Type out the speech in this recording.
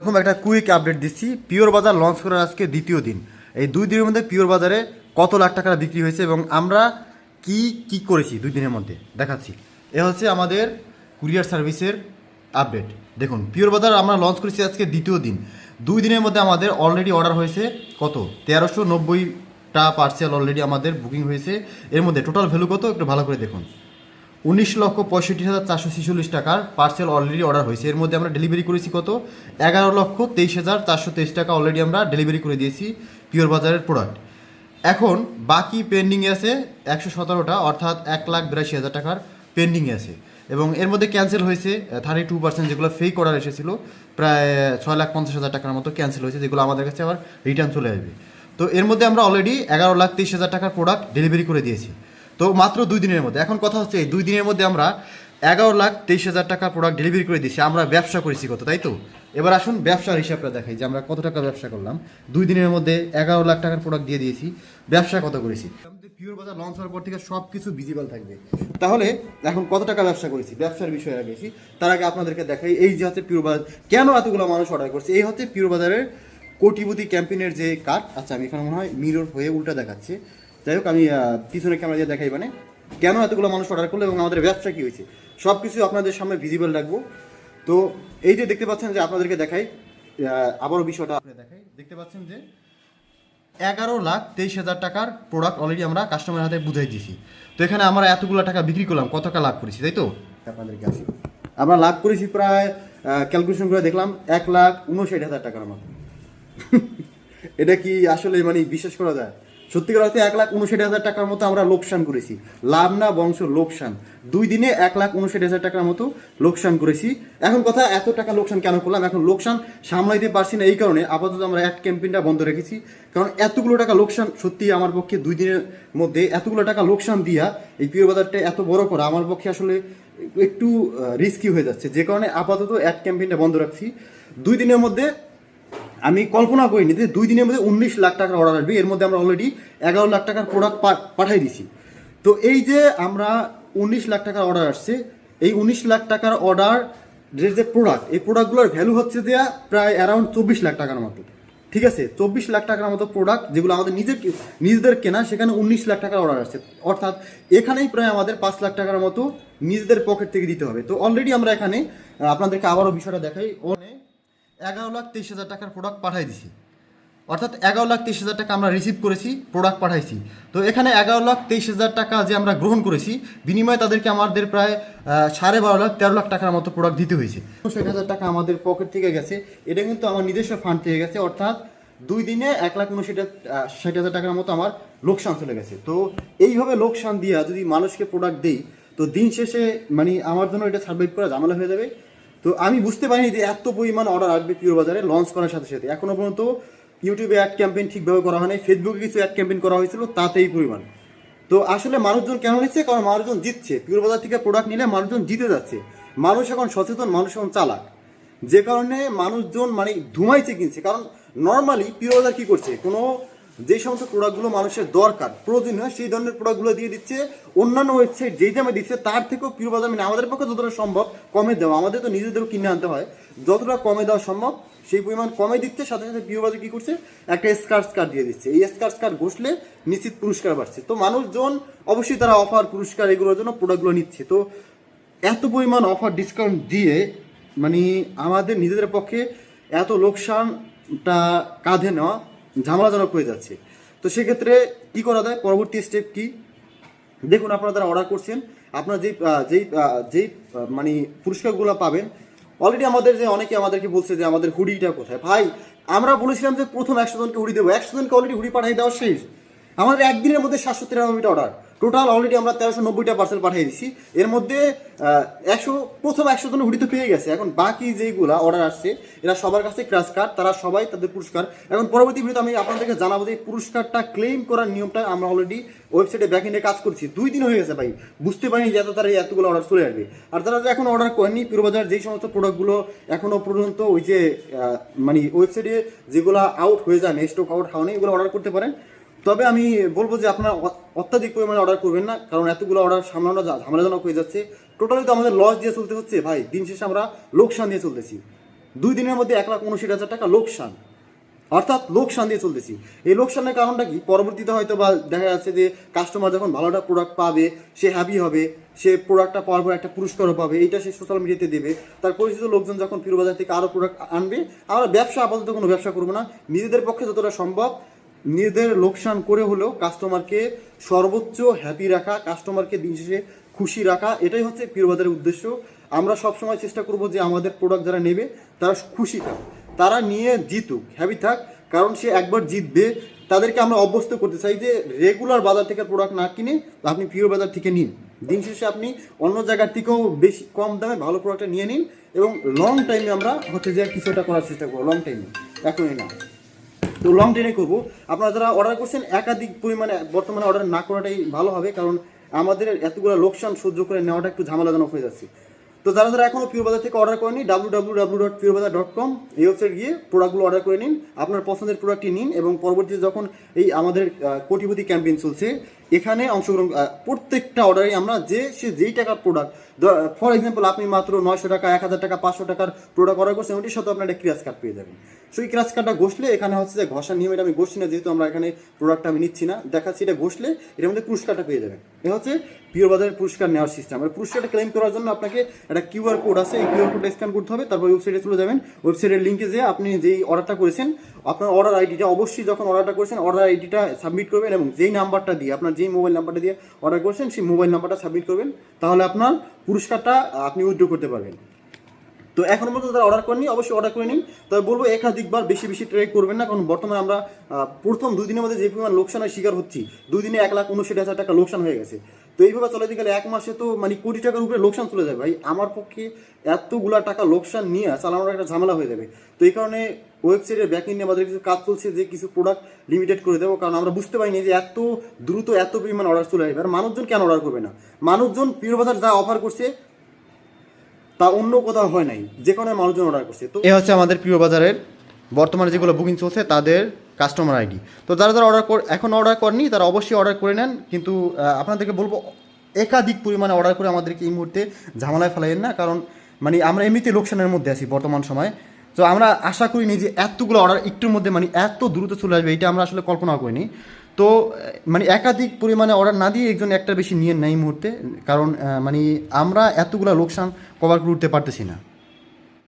এরকম একটা quick update দিচ্ছি। পিওর বাজার লঞ্চ করার আজকে দ্বিতীয় দিন। এই দুই দিনের মধ্যে পিওর বাজারে কত লাখ টাকার বিক্রি হয়েছে এবং আমরা কি কি করেছি দুই দিনের মধ্যে? দেখাচ্ছি। এ হচ্ছে আমাদের কুরিয়ার সার্ভিসের আপডেট দেখুন পিওর বাজার আমরা লঞ্চ করেছি আজকে দ্বিতীয় দিন। দুই দিনের মধ্যে আমাদের অলরেডি অর্ডার হয়েছে কত? তেরোশো নব্বইটা পার্সেল অলরেডি আমাদের বুকিং হয়েছে। এর মধ্যে টোটাল ভ্যালু কত? একটু ভালো করে দেখুন। উনিশ লক্ষ পঁয়ষট্টি হাজার চারশো ছেচল্লিশ টাকার পার্সেল অলরেডি অর্ডার হয়েছে। এর মধ্যে আমরা ডেলিভারি করেছি কত? এগারো লক্ষ তেইশ হাজার চারশো তেইশ টাকা অলরেডি আমরা ডেলিভারি করে দিয়েছি পিওর বাজারের প্রোডাক্ট এখন বাকি পেন্ডিংয়ে আছে একশো সতেরোটা, অর্থাৎ এক লাখ বিরাশি হাজার টাকার পেন্ডিংয়ে আছে। এবং এর মধ্যে ক্যান্সেল হয়েছে থার্টি টু পার্সেন্ট যেগুলো ফেক অর্ডার এসেছিল, প্রায় ছয় লাখ পঞ্চাশ হাজার টাকার মতো ক্যান্সেল হয়েছে, যেগুলো আমাদের কাছে আবার রিটার্ন চলে আসবে। তো এর মধ্যে আমরা অলরেডি এগারো লাখ তেইশ হাজার টাকার প্রোডাক্ট ডেলিভারি করে দিয়েছি। তো মাত্র দুই দিনের মধ্যে। এখন কথা হচ্ছে দুই দিনের মধ্যে আমরা এগারো লাখ তেইশ হাজার টাকা প্রোডাক্ট ডেলিভারি করে দিয়েছি। আমরা ব্যবসা করেছি কত, তাই তো? এবার আসুন ব্যবসার হিসাবটা দেখাই যে আমরা কত টাকা ব্যবসা করলাম। দুই দিনের মধ্যে এগারো লাখ টাকার প্রোডাক্ট দিয়ে দিয়েছি। ব্যবসা কত করেছি? পিওর বাজার লঞ্চ হওয়ার পর থেকে সব কিছু ভিজিবল থাকবে। তাহলে এখন কত টাকা ব্যবসা করেছি? ব্যবসার বিষয়ে আগে তার আগে আপনাদেরকে দেখাই, এই যে হচ্ছে পিওর বাজার। কেন এতগুলো মানুষ অর্ডার করছে? এই হচ্ছে পিওর বাজারের কোটিপতি ক্যাম্পেইনের যে কার্ড আচ্ছা আমি এখানে মনে হয় মিরর হয়ে উল্টা দেখাচ্ছে। যাই হোক আমি পিছনে ক্যামেরা দিয়ে দেখাই মানে। কেন এতগুলো মানুষ অর্ডার করল এবং আমাদের ব্যবসা কী হয়েছে? সব কিছু আপনাদের সামনে ভিজিবল রাখব। তো এই যে দেখতে পাচ্ছেন যে আপনাদেরকে দেখাই আবারও বিষয়টা দেখাই। দেখতে পাচ্ছেন যে এগারো লাখ তেইশ হাজার টাকার প্রোডাক্ট অলরেডি আমরা কাস্টমারের হাতে বুঝাই দিয়েছি। তো এখানে আমরা এতগুলো টাকা বিক্রি করলাম কত টাকা লাভ করেছি তাই তো? আপনাদেরকে আসি। আমরা লাভ করেছি প্রায় ক্যালকুলেশন করে দেখলাম এক লাখ উনষাট হাজার টাকার মতো। এটা কি আসলে মানে বিশ্বাস করা যায়? সত্যিকার অর্থে এক লাখ উনষাট হাজার টাকার মতো আমরা লোকসান করেছি। লাভ না, বংশ লোকসান। দুই দিনে এক লাখ উনষাট হাজার টাকার মতো লোকসান করেছি। এখন কথা, এত টাকা লোকসান কেন করলাম? এখন লোকসান সামলাইতে পারছি না এই কারণে। আপাতত আমরা এক ক্যাম্পেইনটা বন্ধ রেখেছি। কারণ এতগুলো টাকা লোকসান সত্যি আমার পক্ষে দুই দিনের মধ্যে এতগুলো টাকা লোকসান দিয়া এই প্রিয় বাজারটা এত বড় করা আমার পক্ষে আসলে একটু রিস্কি হয়ে যাচ্ছে। যে কারণে আপাতত এক ক্যাম্পেইনটা বন্ধ রাখছি। দুই দিনের মধ্যে আমি কল্পনা করিনি যে দুই দিনের মধ্যে উনিশ লাখ টাকার অর্ডার আসবে। এর মধ্যে আমরা অলরেডি এগারো লাখ টাকার প্রোডাক্ট পাঠাই দিছি। তো এই যে আমরা উনিশ লাখ টাকার অর্ডার আসছে, এই উনিশ লাখ টাকার অর্ডার যে প্রোডাক্ট এই প্রোডাক্টগুলোর ভ্যালু হচ্ছে দেয়া প্রায় অ্যারাউন্ড চব্বিশ লাখ টাকার মতো। ঠিক আছে? চব্বিশ লাখ টাকার মতো প্রোডাক্ট যেগুলো আমাদের নিজের নিজেদের কেনা, সেখানে উনিশ লাখ টাকার অর্ডার আসছে। অর্থাৎ এখানেই প্রায় আমাদের পাঁচ লাখ টাকার মতো নিজেদের পকেট থেকে দিতে হবে। তো অলরেডি আমরা এখানে আপনাদেরকে আবারও বিষয়টা দেখাই। ওনে এগারো লাখ তেইশ হাজার টাকার প্রোডাক্ট পাঠাই দিছি। অর্থাৎ এগারো লাখ তেইশ হাজার টাকা আমরা রিসিভ করেছি প্রোডাক্ট পাঠাইছি। তো এখানে এগারো লাখ তেইশ হাজার টাকা যে আমরা গ্রহণ করেছি, বিনিময়ে তাদেরকে আমাদের প্রায় সাড়ে বারো লাখ, তেরো লাখ টাকার মতো প্রোডাক্ট দিতে হয়েছে। ষাট হাজার টাকা আমাদের পকেট থেকে গেছে। এটা কিন্তু আমার নিজস্ব ফান্ড থেকে গেছে, অর্থাৎ দুই দিনে এক লাখ উনষাট ষাট হাজার টাকার মতো আমার লোকসান চলে গেছে। তো এইভাবে লোকসান দিয়া যদি মানুষকে প্রোডাক্ট দিই, তো দিন শেষে মানে আমার জন্য এটা সার্ভাইভ করা ঝামেলা হয়ে যাবে। তো আমি বুঝতে পারিনি যে এত পরিমাণ অর্ডার আসবে পিওর বাজারে লঞ্চ করার সাথে সাথে। এখনও পর্যন্ত ইউটিউবে অ্যাড ক্যাম্পেইন ঠিকভাবে করা হয়নি ফেসবুকে কিছু অ্যাড ক্যাম্পেইন করা হয়েছিল, তাতেই পরিমাণ। তো আসলে মানুষজন কেন নিচ্ছে? কারণ মানুষজন জিতছে। পিওর বাজার থেকে প্রোডাক্ট নিলে মানুষজন জিতে যাচ্ছে। মানুষ এখন সচেতন, মানুষ এখন চালাক। যে কারণে মানুষজন মানে ধুমাইছে কিনছে। কারণ নর্মালি পিওর বাজার কী করছে? কোনো যে সমস্ত প্রোডাক্টগুলো মানুষের দরকার প্রয়োজনীয় সেই ধরনের প্রোডাক্টগুলো দিয়ে দিচ্ছে। অন্যান্য ওয়েবসাইট যেই দামে দিচ্ছে, তার থেকেও প্রিয় বাজার মানে আমাদের পক্ষে যতটা সম্ভব কমে দেওয়া। আমাদের তো নিজেদেরও কিনে আনতে হয়। যতটা কমে দেওয়া সম্ভব, সেই পরিমাণ কমে দিচ্ছে, সাথে সাথে প্রিয় বাজার কী করছে? একটা স্কার্স কার্ড দিয়ে দিচ্ছে। এই স্কার্স কার্ড ঘষলে নিশ্চিত পুরস্কার বাড়ছে। তো মানুষজন, অবশ্যই তারা অফার পুরস্কার এগুলোর জন্য প্রোডাক্টগুলো নিচ্ছে। তো এত পরিমাণ অফার ডিসকাউন্ট দিয়ে মানে আমাদের নিজেদের পক্ষে এত লোকসানটা কাঁধে নেওয়া ঝামেলাজনক হয়ে যাচ্ছে। তো সেক্ষেত্রে কী করা যায়? পরবর্তী স্টেপ কি? দেখুন, আপনারা যারা অর্ডার করছেন, আপনারা যেই যেই যেই মানে পুরস্কারগুলো পাবেন অলরেডি আমাদের যে অনেকে আমাদেরকে বলছে যে আমাদের হুডিটা কোথায়? ভাই, আমরা বলেছিলাম যে প্রথম একশো জনকে হুডি দেবো। একশো জনকে অলরেডি হুডি পাঠাই দেওয়া শেষ। আমাদের একদিনের মধ্যে সাতশো তিরানব্বইটা অর্ডার টোটাল অলরেডি আমরা তেরোশো নব্বইটা পার্সেল পাঠিয়ে দিচ্ছি এর মধ্যে একশো, প্রথম একশো জন হুডি তো পেয়ে গেছে। এখন বাকি যেইগুলা অর্ডার আসছে, এরা সবার কাছে ক্রাশ কার্ড তারা সবাই তাদের পুরস্কার। এখন পরবর্তী ভিডিওতে আমি আপনাদেরকে জানাব যে পুরস্কারটা ক্লেম করার নিয়মটা আমরা অলরেডি ওয়েবসাইটে ব্যাকিংয়ে কাজ করছি। দুই দিন হয়ে গেছে ভাই, বুঝতে পারিনি যে এত তারা এতগুলো অর্ডার চলে আসবে। আর তারা এখন অর্ডার করেনি পিরোবাজার যেই সমস্ত প্রোডাক্টগুলো এখনও পর্যন্ত ওই যে মানে ওয়েবসাইটে যেগুলো আউট হয়ে যায় স্টক আউট হওয়া নেই, এগুলো অর্ডার করতে পারেন। তবে আমি বলব যে আপনারা অত্যাধিক পরিমাণে অর্ডার করবেন না, কারণ এতগুলো অর্ডার সামলানো ঝামেলাজনক হয়ে যাচ্ছে। টোটালি তো আমাদের লস দিয়ে চলতে হচ্ছে। ভাই, দিন শেষে আমরা লোকসান দিয়ে চলতেছি। দুই দিনের মধ্যে এক লাখ উনষাট হাজার টাকা লোকসান। অর্থাৎ লোকসান দিয়ে চলতেছি। এই লোকসানের কারণটা কি? পরবর্তীতে হয়তো বা দেখা যাচ্ছে যে কাস্টমার যখন ভালোটা প্রোডাক্ট পাবে, সে হ্যাপি হবে, সে প্রোডাক্টটা পাওয়ার পর একটা পুরস্কারও পাবে, এইটা সে সোশ্যাল মিডিয়াতে দেবে। তার পরিচিত লোকজন যখন ফিরো বাজার থেকে আরও প্রোডাক্ট আনবে, আমরা ব্যবসা আপাতত কোনো ব্যবসা করব না। নিজেদের পক্ষে যতটা সম্ভব নিজেদের লোকসান করে হলেও কাস্টমারকে সর্বোচ্চ হ্যাপি রাখা কাস্টমারকে দিন শেষে খুশি রাখা, এটাই হচ্ছে পীরবাজারের উদ্দেশ্য। আমরা সবসময় চেষ্টা করব যে আমাদের প্রোডাক্ট যারা নেবে, তারা খুশি থাক, তারা নিয়ে জিতুক হ্যাপি থাক, কারণ সে একবার জিতবে। তাদেরকে আমরা অভ্যস্ত করতে চাই যে রেগুলার বাজার থেকে প্রোডাক্ট না কিনে আপনি পিওর বাজার থেকে নিন। দিন শেষে আপনি অন্য জায়গার থেকেও বেশি কম দামে ভালো প্রোডাক্টটা নিয়ে নিন এবং লং টাইমে আমরা হচ্ছে যে কিছুটা করার চেষ্টা করব লং টাইমে এখনই না। তো লং ট্রেনে করব। আপনারা যারা অর্ডার করছেন, একাধিক পরিমাণে বর্তমানে অর্ডার না করাটাই ভালো হবে, কারণ আমাদের এতগুলো লোকসান সহ্য করে নেওয়াটা একটু ঝামেলাজনক হয়ে যাচ্ছে। তো যারা যারা এখনও পিওর বাজার থেকে অর্ডার করেনি W W W dot pure bazaar dot com এই ওয়েবসাইট গিয়ে প্রোডাক্টগুলো অর্ডার করে নিন, আপনার পছন্দের প্রোডাক্টটি নিন এবং পরবর্তীতে যখন এই আমাদের কোটিপতি ক্যাম্পেইন চলছে এখানে অংশগ্রহণ প্রত্যেকটা অর্ডারে আমরা যে, সে যেই টাকার প্রোডাক্ট ফর এক্সাম্পল আপনি মাত্র নয়শো টাকা, এক হাজার টাকা, পাঁচশো টাকার প্রোডাক্ট অর্ডার করছেন, ওটির সাথে আপনার একটা ক্রাশ কার্ড পেয়ে যাবেন। সেই ক্রাশ কার্ডটা ঘষলে এখানে হচ্ছে যে ঘষার নিয়ম এটা আমি ঘষছি না, যেহেতু আমরা এখানে প্রোডাক্ট আমি নিচ্ছি না দেখাচ্ছি এটা ঘষলে এটার মধ্যে পুরস্কারটা পেয়ে যাবেন। এটা হচ্ছে পিওর বাজারের পুরস্কার নেওয়ার সিস্টেম আর পুরস্কারটা ক্লেম করার জন্য আপনাকে একটা কিউআর কোড আছে, এই কিউআর কোডটা স্ক্যান করতে হবে, তারপর ওয়েবসাইটে চলে যাবেন। ওয়েবসাইটের লিঙ্কে যেয়ে আপনি যেই অর্ডারটা করেছেন, আপনার অর্ডার আইডিটা অবশ্যই যখন অর্ডারটা করেছেন অর্ডার আইডিটা সাবমিট করবেন এবং যেই নাম্বারটা দিয়ে আপনার যেই মোবাইল নাম্বারটা দিয়ে অর্ডার করেছেন, সেই মোবাইল নাম্বারটা সাবমিট করবেন। তাহলে আপনার পুরস্কারটা আপনি উইথড্র করতে পারবেন। তো এখন পর্যন্ত তারা অর্ডার করেনি অবশ্যই অর্ডার করে নিন। তবে বলব, একাধিকবার বেশি বেশি ট্রাই করবেন না, কারণ বর্তমানে আমরা প্রথম দুদিনের মধ্যে যে পরিমাণ লোকসানের শিকার হচ্ছি দুদিনে এক লাখ উনষাট হাজার টাকা লোকসান হয়ে গেছে। তো এইভাবে চলাতে গেলে এক মাসে তো মানে কোটি টাকার উপরে লোকসান চলে যাবে। ভাই, আমার পক্ষে এতগুলা টাকা লোকসান নিয়ে চালানোর একটা ঝামেলা হয়ে যাবে। তো এই কারণে ওয়েবসাইটের ব্যাকিং নিয়ে আমাদের কিছু কাজ চলছে যে কিছু প্রোডাক্ট লিমিটেড করে দেবো। কারণ আমরা বুঝতে পারিনি যে এত দ্রুত এত পরিমাণ অর্ডার চলে আসবে। আর মানুষজন কেন অর্ডার করবে না? মানুষজন প্রিয় বাজার যা অফার করছে, তা অন্য কোথাও হয় নাই। যে কারণে মানুষজন অর্ডার করছে। তো এ হচ্ছে আমাদের প্রিয় বাজারের বর্তমানে যেগুলো বুকিং চলছে, তাদের কাস্টমার আইডি। তো যারা যারা অর্ডার এখন অর্ডার করেনি, তারা অবশ্যই অর্ডার করে নেন। কিন্তু আপনাদেরকে বলব, একাধিক পরিমাণে অর্ডার করে আমাদেরকে এই মুহূর্তে ঝামেলায় ফেলাইয়েন না। কারণ মানে আমরা এমনিতে লোকসানের মধ্যে আছি বর্তমান সময়। তো আমরা আশা করিনি যে এতগুলো অর্ডার একটুর মধ্যে মানে এত দ্রুত চলে আসবে, এটা আমরা আসলে কল্পনা করিনি। তো মানে একাধিক পরিমাণে অর্ডার না দিয়ে একজন একটা বেশি নিয়ে নেয় মুহূর্তে। কারণ মানে আমরা এতগুলো লোকসান কভার করে উঠতে পারতেছি না।